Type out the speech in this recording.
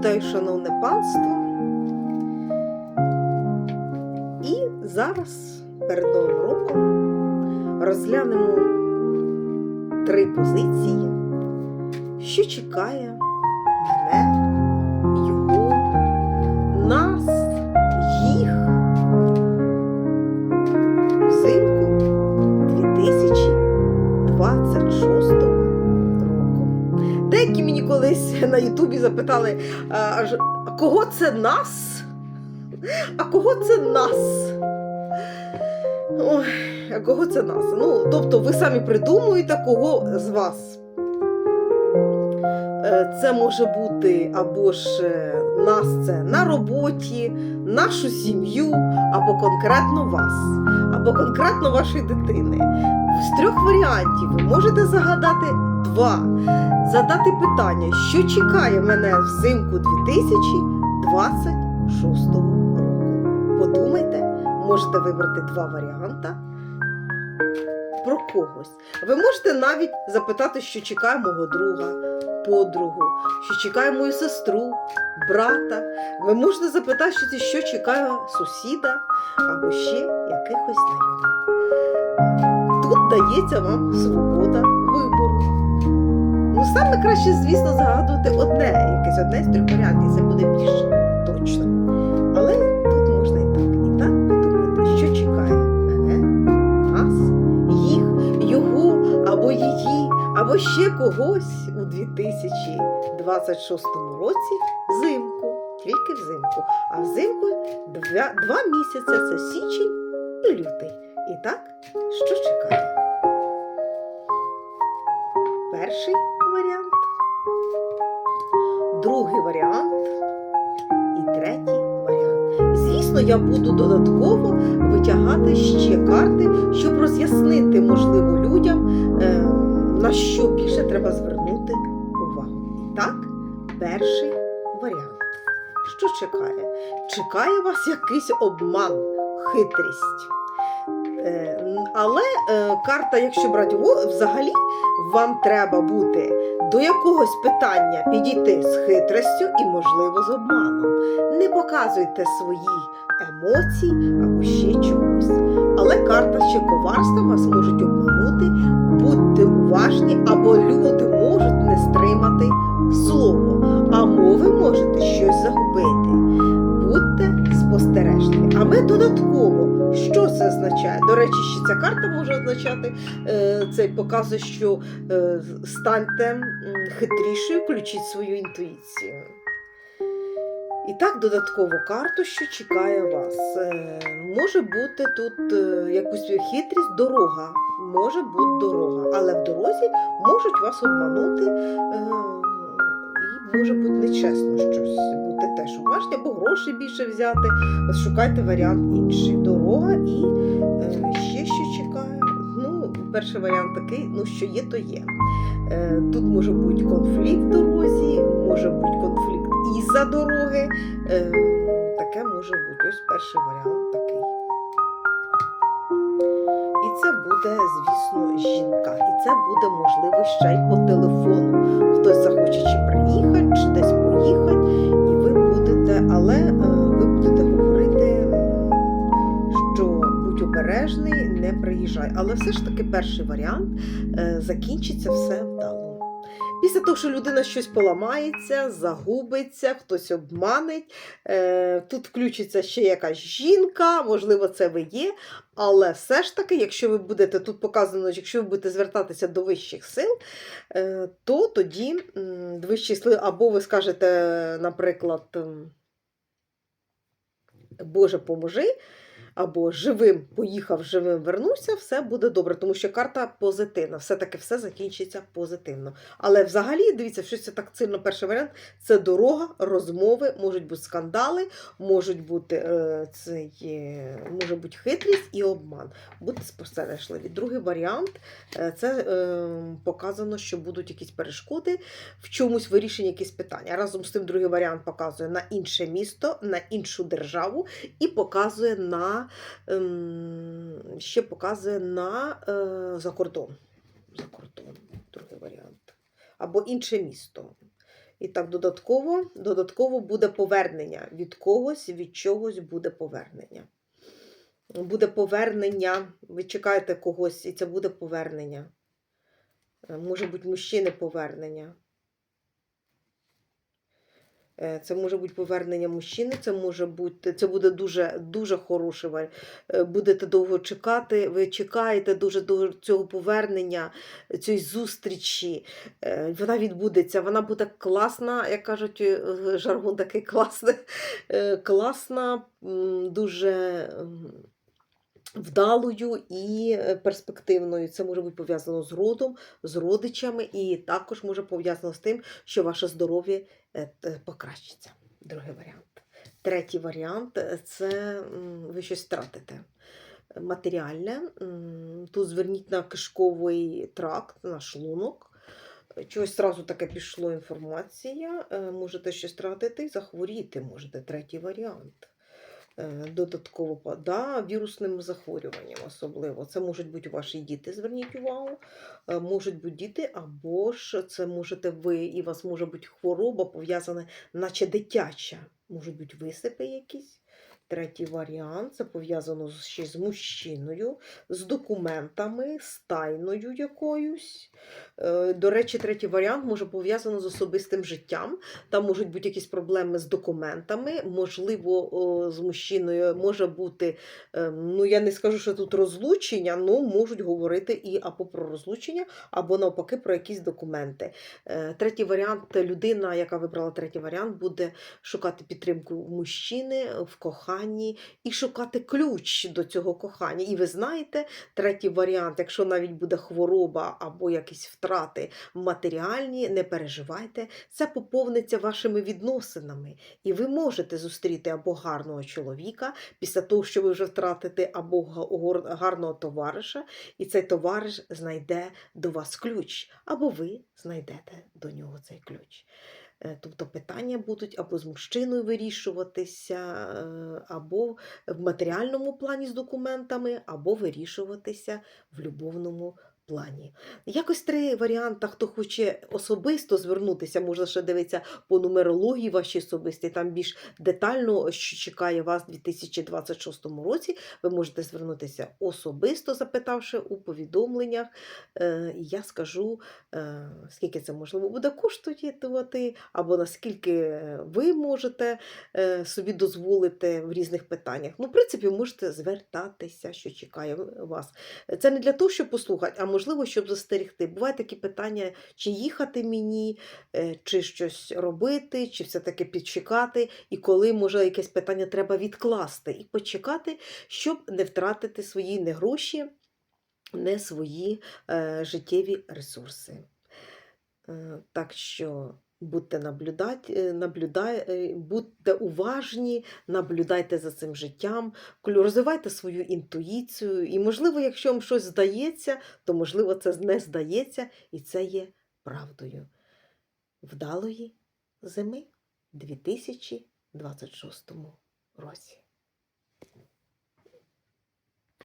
Вітаю, шановне панство. І зараз перед Новим роком розглянемо три позиції, що чекає мене, кого це нас? А кого це нас? Ой, а кого це нас? Ну, тобто ви самі придумуєте, кого з вас. Е, Це може бути або ж е, нас це на роботі, нашу сім'ю, або конкретно вас, або конкретно вашої дитини. З трьох варіантів ви можете загадати два. Задати питання, що чекає мене взимку 2026 року. Подумайте, можете вибрати два варіанти про когось. Ви можете навіть запитати, що чекає мого друга, подругу, що чекає мою сестру, брата. Ви можете запитати, що чекає сусіда або ще якихось знайомих. Тут дається вам свобода вибору. Саме краще, звісно, згадувати одне, якесь одне з трьох варіантів, це буде більш точно. Але тут можна і так. І так подумати, що чекає мене, нас, їх, його або її, або ще когось у 2026 році взимку. Тільки взимку. А взимку два, два місяці це січень і лютий. І так, що чекає? Перший варіант, другий варіант і третій варіант. Звісно, я буду додатково витягати ще карти, щоб роз'яснити, можливо, людям, е, на що більше треба звернути увагу. Так, перший варіант. Що чекає? Чекає вас якийсь обман, хитрість. Е, Але е, карта, якщо брати взагалі, вам треба бути до якогось питання підійти з хитростю і, можливо, з обманом. Не показуйте свої емоції або ще чогось. Але карта ще коварства вас можуть обманути. Будьте уважні, або люди можуть не стримати слово, або ви можете щось загубити. Будьте спостережливі. А ми додатково, що це означає? До речі, ще ця карта може означати, е, це показує, що е, станьте хитрішою, включіть свою інтуїцію. І так, додаткову карту, що чекає вас. Е, може бути тут якусь хитрість, дорога. Може бути дорога, але в дорозі можуть вас обманути. І може бути нечесно щось. Будьте теж уважні, або гроші більше взяти. Шукайте варіант інший. Дорога і е, ще що чекає. Ну, перший варіант такий, ну що є, то є. Е, Тут може бути конфлікт в дорозі, може бути конфлікт із-за дороги. Е, Таке може бути. Ось перший варіант такий. І це буде, звісно, жінка. І це буде можливо ще й по телефону. Хтось захоче чи приїхати, чи десь поїхати, Але все ж таки перший варіант е, закінчиться все вдало. Після того, що людина щось поламається, загубиться, хтось обманить, е, тут включиться ще якась жінка, можливо, це ви є. Але все ж таки, якщо ви будете тут показано, якщо ви будете звертатися до вищих сил, е, то тоді вищі сили, або ви скажете, наприклад, Боже, поможи, або живим поїхав, живим вернувся, все буде добре, тому що карта позитивна, все-таки все закінчиться позитивно. Але взагалі, дивіться, що це так сильно перший варіант це дорога, розмови, можуть бути скандали, можуть бути, е, цей, е, може бути хитрість і обман. Будьте спостережливі. Другий варіант е, це е, показано, що будуть якісь перешкоди в чомусь вирішенні якісь питання. Разом з тим, другий варіант показує на інше місто, на іншу державу і показує на ем, ще показує на е, за кордон. За кордон, другий варіант. Або інше місто. І так, додатково, додатково буде повернення. Від когось, від чогось буде повернення. Буде повернення, ви чекаєте когось, і це буде повернення. Е, Може бути мужчини повернення. Е, Це може бути повернення мужчини, це може бути, це буде дуже, дуже хороше. ва- е, Будете довго чекати, ви чекаєте дуже до цього повернення, цієї зустрічі. Е, Вона відбудеться, вона буде класна, як кажуть, жаргон такий класний, класна, дуже вдалою і е, перспективною. Це може бути пов'язано з родом, з родичами, і також може пов'язано з тим, що ваше здоров'я е, покращиться. Другий варіант. Третій варіант е, це ви щось втратите. Матеріальне. Тут зверніть на кишковий тракт, на шлунок. Чогось одразу таке пішло інформація. Можете щось втратити і захворіти можете. Третій варіант. Е, Додатково да, вірусним захворюванням особливо. Це можуть бути ваші діти, зверніть увагу. Е, Можуть бути діти, або ж це можете ви, і у вас може бути хвороба пов'язана, наче дитяча. Можуть бути висипи якісь. Третій варіант це пов'язано ще з мужчиною, з документами, з тайною якоюсь. Е, До речі, третій варіант може пов'язано з особистим життям. Там можуть бути якісь проблеми з документами, можливо, з мужчиною може бути, е, ну я не скажу, що тут розлучення, ну можуть говорити і або про розлучення, або навпаки про якісь документи. Е, Третій варіант людина, яка вибрала третій варіант, буде шукати підтримку мужчини в коханні і шукати ключ до цього кохання. І ви знаєте, третій варіант, якщо навіть буде хвороба або якісь втрати матеріальні, не переживайте, це поповниться вашими відносинами. І ви можете зустріти або гарного чоловіка після того, що ви вже втратите, або гарного товариша, і цей товариш знайде до вас ключ, або ви знайдете до нього цей ключ. Е, Тобто питання будуть або з мужчиною вирішуватися, е, або в матеріальному плані з документами, або вирішуватися в любовному плані. Якось три варіанти. Хто хоче особисто звернутися, можна ще дивитися по нумерології вашій особистій, там більш детально, що чекає вас у 2026 році. Ви можете звернутися особисто, запитавши у повідомленнях. Е, я скажу, е, скільки це можливо буде коштувати, або наскільки ви можете е, собі дозволити в різних питаннях. Ну, в принципі, можете звертатися, що чекає вас. Це не для того, щоб послухати, а можливо, щоб застерігти. Бувають такі питання, чи їхати мені, е, чи щось робити, чи все-таки підчекати, і коли, може, якесь питання треба відкласти і почекати, щоб не втратити свої не гроші, не свої е, життєві ресурси. Е, Так що будьте наблюдать, е, наблюдай, е, будьте уважні, наблюдайте за цим життям, розвивайте свою інтуїцію. І, можливо, якщо вам щось здається, то можливо це не здається, і це є правдою. Вдалої зими 2026 році.